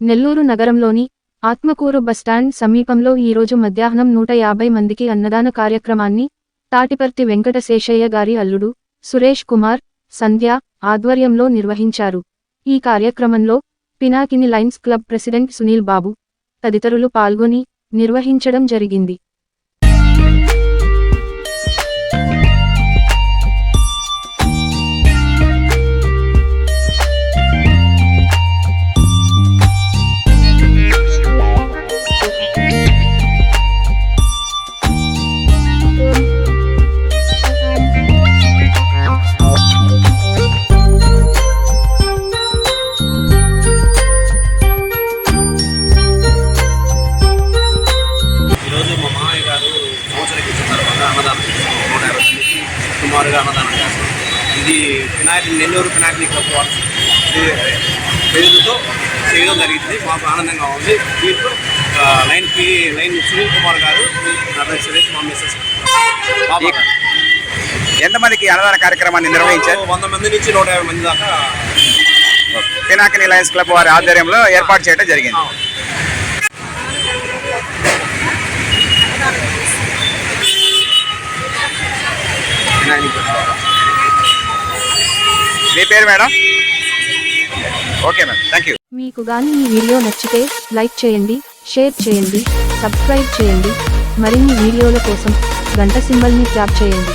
నెల్లూరు నగరంలోని ఆత్మకూరు బస్టాండ్ సమీపంలో ఈరోజు మధ్యాహ్నం నూట యాభై మందికి అన్నదాన కార్యక్రమాన్ని తాటిపర్తి వెంకటశేషయ్య గారి అల్లుడు సురేష్ కుమార్ సంధ్య ఆధ్వర్యంలో నిర్వహించారు. ఈ కార్యక్రమంలో Pinakini lions club president Sunil Babu తదితరులు పాల్గొని నిర్వహించడం జరిగింది. సుమారుగా అన్నదానం చేస్తాం ఇది వినాయక నెల్లూరు వినాయకుని క్లబ్ వారి పేరుతో చేయడం జరిగింది. మాకు ఆనందంగా ఉంది. దీంట్లో లైన్కి లైన్ సునీల్ కుమార్ గారు సురేష్ మా మిస్సెస్. ఎంతమందికి అన్నదాన కార్యక్రమాన్ని నిర్వహించారు? వంద మంది నుంచి నూట యాభై మంది దాకా పినాకిని లయన్స్ క్లబ్ వారి ఆధ్వర్యంలో ఏర్పాటు చేయడం జరిగింది. మీ పేరు madam? Okay madam thank you. మీకు గాని ఈ వీడియో నచ్చితే లైక్ చేయండి షేర్ చేయండి సబ్స్క్రైబ్ చేయండి. మరిన్ని వీడియోల కోసం గంట సింబల్ని ట్యాప్ చేయండి.